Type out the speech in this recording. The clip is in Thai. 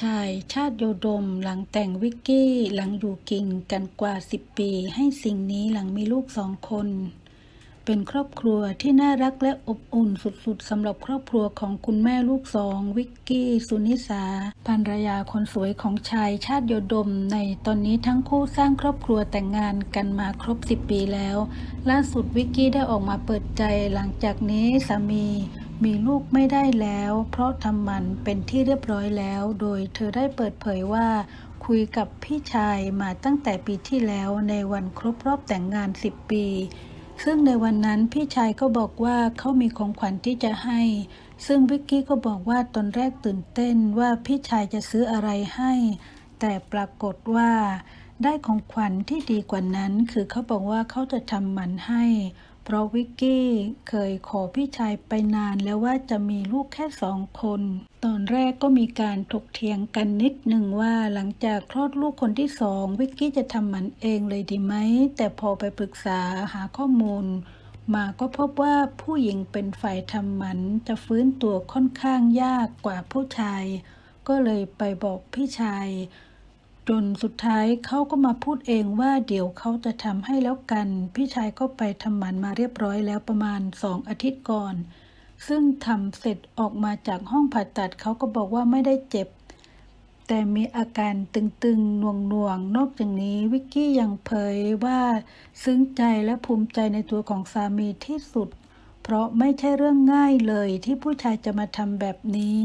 ชายชาติโยดมหลังแต่งวิกกี้หลังอยู่กินกันกว่า 10 ปี ให้สิ่งนี้หลังมีลูกสองคน เป็นครอบครัวที่น่ารักและอบอุ่นสุดๆสำหรับครอบครัวของคุณแม่ลูกสอง วิกกี้สุนิสาภรรยาคนสวยของชายชาติโยดม ในตอนนี้ทั้งคู่สร้างครอบครัวแต่งงานกันมาครบ 10 ปีแล้ว ล่าสุดวิกกี้ได้ออกมาเปิดใจหลังจากนี้สามีมีลูกไม่ได้แล้ว เพราะทำมันเป็นที่เรียบร้อยแล้ว โดยเธอได้เปิดเผยว่าคุยกับพี่ชายมาตั้งแต่ปีที่แล้วในวันครบรอบแต่งงาน 10 ปี ซึ่งในวันนั้นพี่ชายก็บอกว่าเขามีของขวัญที่จะให้ ซึ่งวิกกี้ก็บอกว่าตอนแรกตื่นเต้นว่าพี่ชายจะซื้ออะไรให้ แต่ปรากฏว่า ได้ของขวัญที่ดีกว่านั้น คือเขาบอกว่าเขาจะทำหมันให้ เพราะวิกกี้เคยขอพี่ชายไปนานแล้วว่าจะมีลูกแค่สองคน ตอนแรกก็มีการถกเถียงกันนิดหนึ่งว่าหลังจากคลอดลูกคนที่สองวิกกี้จะทำหมันเองเลยดีไหม แต่พอไปปรึกษาหาข้อมูลมาก็พบว่าผู้หญิงเป็นฝ่ายทำหมันจะฟื้นตัวค่อนข้างยากกว่าผู้ชาย ก็เลยไปบอกพี่ชาย จนสุดท้ายเขาก็มาพูดเองว่าเดี๋ยวเขาจะทำให้แล้วกัน พี่ชายก็ไปทำหมันมาเรียบร้อยแล้วประมาณสองอาทิตย์ก่อน ซึ่งทำเสร็จออกมาจากห้องผ่าตัดเขาก็บอกว่าไม่ได้เจ็บ แต่มีอาการตึงๆหน่วงๆนอกจากนี้วิกกี้ยังเผยว่าซึ้งใจและภูมิใจในตัวของสามีที่สุด เพราะไม่ใช่เรื่องง่ายเลยที่ผู้ชายจะมาทำแบบนี้